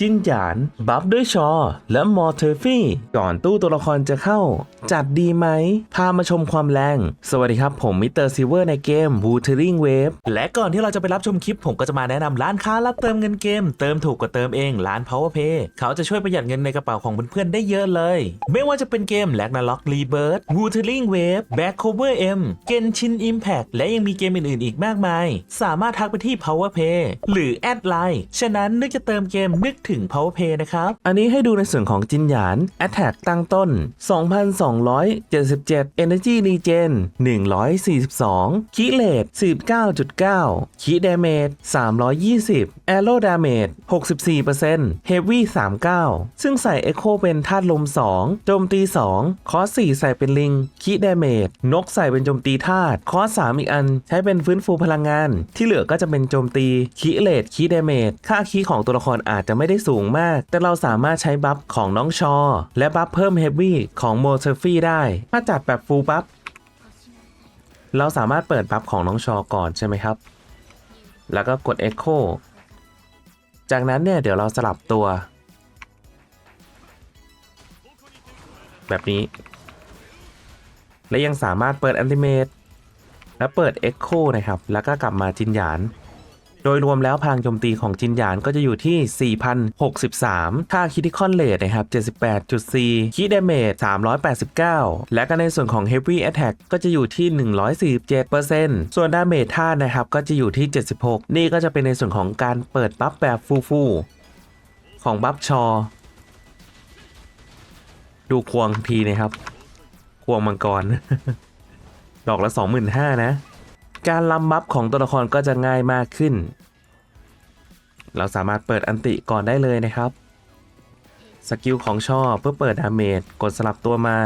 จินหยานบัฟด้วยชอ และมอเทอร์ฟี่ ก่อนตู้ตัวละครจะเข้า จัดดีไหม พามาชมความแรง สวัสดีครับผมมิสเตอร์ซิเวอร์ในเกม Wuthering Wave และก่อนที่เราจะไปรับชมคลิป ผมก็จะมาแนะนำร้านค้ารับเติมเงินเกม เติมถูกกว่าเติมเองร้าน PowerPay เขาจะช่วยประหยัดเงินในกระเป๋าของเพื่อนๆได้เยอะเลย ไม่ว่าจะเป็นเกม Ragnarok Rebirth Wuthering Wave Back Cover M Genshin Impact และยังมีเกมอื่นๆ อีกมากมาย สามารถทักไปที่ PowerPay หรือแอดไลน์ฉะนั้นนึกจะเติมเกมนึกถึง PowerPay นะครับ อันนี้ให้ดูในส่วนของจินหยาน Attack ตั้งต้น 2,277 Energy Regen 142คิเลต49.9คิ Damage 320 Arrow Damage 64% Heavy 39 ซึ่งใส่ Echo เป็นธาตุลม 2 โจมตี 2 คอส4ใส่เป็นลิงคิ Damage นกใส่เป็นโจมตีธาตุคอส3อีกอัน ใช้เป็นฟื้นฟูพลังงาน ที่เหลือก็จะเป็นโจมตีคิเลตคิ Damage ค่าคีของตัวละครอาจจะไม่ได้สูงมาก แต่เราสามารถใช้บัฟของน้องชอ และบัฟเพิ่มเฮฟวี่ของโมเทอร์ฟี่ได้ ถ้าจัดแบบฟูลบัฟเราสามารถเปิดบัฟของน้องชอก่อนใช่ไหมครับ แล้วก็กด Echo จากนั้นเนี่ยเดี๋ยวเราสลับตัว แบบนี้ และยังสามารถเปิดอันติเมตและเปิด Echo นะครับ แล้วก็กลับมาจินหยาน โดยรวมแล้วพลังโจมตีของจินหยานก็จะอยู่ที่ 4,063 ค่าคิติคอนเลทนะครับ 78.4 คิดเมจ389 และก็ในส่วนของ Heavy Attack ก็จะอยู่ที่ 147%ส่วนดาเมจท่าตุนะครับก็จะอยู่ที่ 76 นี่ก็จะเป็นในส่วนของการเปิดบัฟแบบฟูๆของบัฟชอ ดูควงทีนะครับ ควงมังกร ดอกละ 25,000นะ การลำบัฟของตัวละครก็จะง่ายมากขึ้น เราสามารถเปิดอันติก่อนได้เลยนะครับ สกิลของช่อเพื่อเปิดดาเมจกดสลับตัวมา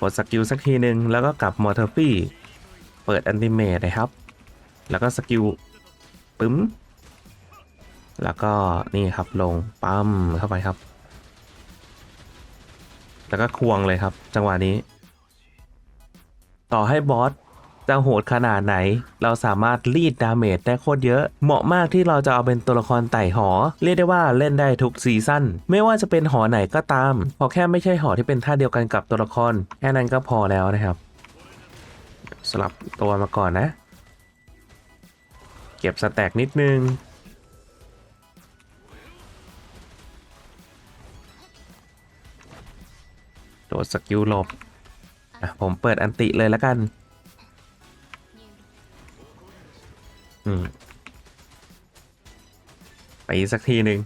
กดสกิลสักทีหนึ่งแล้วก็กลับมอเทอร์ฟี่ เปิดอันติเมจนะครับ แล้วก็สกิลปึ้ม แล้วก็นี่ครับลงปั๊มเข้าไปครับ แล้วก็ควงเลยครับ จังหวะนี้ ต่อให้บอส จะโหดขนาดไหน เราสามารถรีดดาเมจได้โคตรเยอะ เหมาะมากที่เราจะเอาเป็นตัวละครไต่หอ เรียกได้ว่าเล่นได้ทุกซีซั่น ไม่ว่าจะเป็นหอไหนก็ตาม พอแค่ไม่ใช่หอที่เป็นท่าเดียวกันกับตัวละคร แค่นั้นก็พอแล้วนะครับ สลับตัวมาก่อนนะ เก็บสแต็กนิดนึงโดดสกิลหลบ ผมเปิดอันติเลยแล้วกันืมไปสักทีหนึ่ง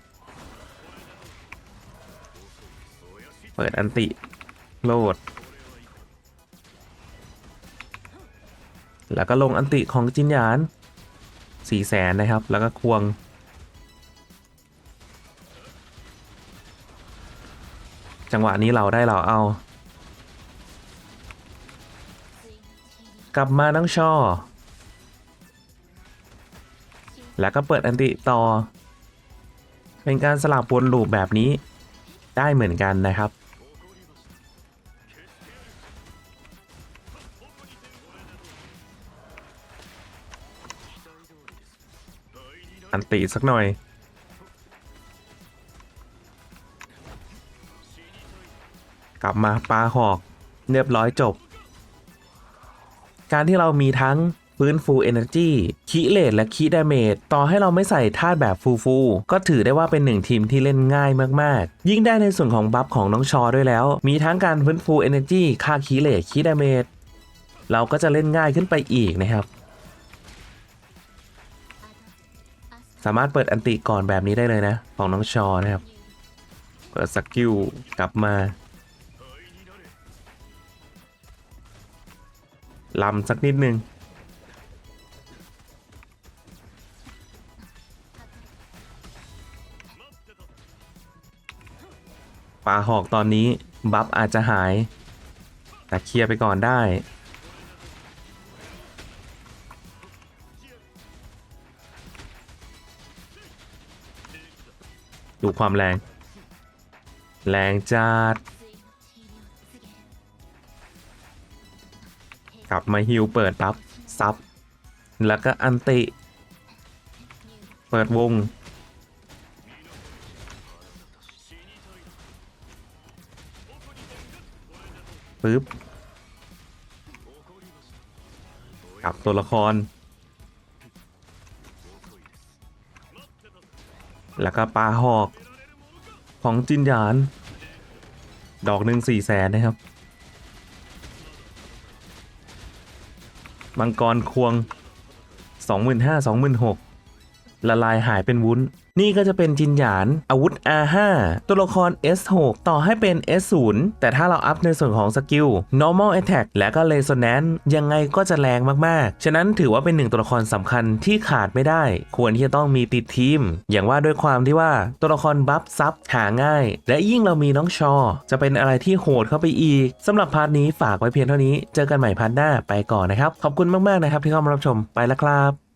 เปิดอันติ โหลด แล้วก็ลงอันติของจินหยานสี่แสนนะครับ แล้วก็ควง จังหวะนี้เราได้เราเอา กลับมาน้องชอ แล้วก็เปิดอันติต่อ เป็นการสลับวนลูปแบบนี้ได้เหมือนกันนะครับอันติสักหน่อย กลับมาปลาหอก เรียบร้อยจบ การที่เรามีทั้ง ฟื้นฟู Energy คีเลตและคีดาเมจต่อให้เราไม่ใส่ธาตุแบบฟูฟูก็ถือได้ว่าเป็นหนึ่งทีมที่เล่นง่ายมากๆ ยิ่งได้ในส่วนของบัฟของน้องชอด้วยแล้ว มีทั้งการฟื้นฟู Energy ค่าคีเลตคีดาเมจเราก็จะเล่นง่ายขึ้นไปอีกนะครับ สามารถเปิดอันติก่อนแบบนี้ได้เลยนะ ของน้องชอนะครับ เปิดสกิลกลับมาลำสักนิดนึง ปลาหอกตอนนี้ บัฟอาจจะหาย แต่เคลียร์ไปก่อนได้ ดูความแรง แรงจัดกลับมาฮิวเปิดปั๊บซับ แล้วก็อันติ เปิดวง ปึ๊บกลับตัวละคร แล้วก็ปลาหอก ของจินหยาน ดอกหนึ่งสี่แสนนะครับ มังกรควง 25,000 26,000ละลายหายเป็นวุ้น นี่ก็จะเป็นจินหยานอาวุธ R5 ตัวละคร S6 ต่อให้เป็น S0 แต่ถ้าเราอัพในส่วนของสกิล normal attack และก็ resonance ยังไงก็จะแรงมากๆ ฉะนั้นถือว่าเป็นหนึ่งตัวละครสำคัญที่ขาดไม่ได้ ควรที่จะต้องมีติดทีม อย่างว่าด้วยความที่ว่าตัวละครบัฟซับหาง่าย และยิ่งเรามีน้องชอ จะเป็นอะไรที่โหดเข้าไปอีกสำหรับพาร์ทนี้ฝากไว้เพียงเท่านี้ เจอกันใหม่พาร์ทหน้าไปก่อนนะครับ ขอบคุณมากๆนะครับที่เข้ามารับชมไปแล้วครับ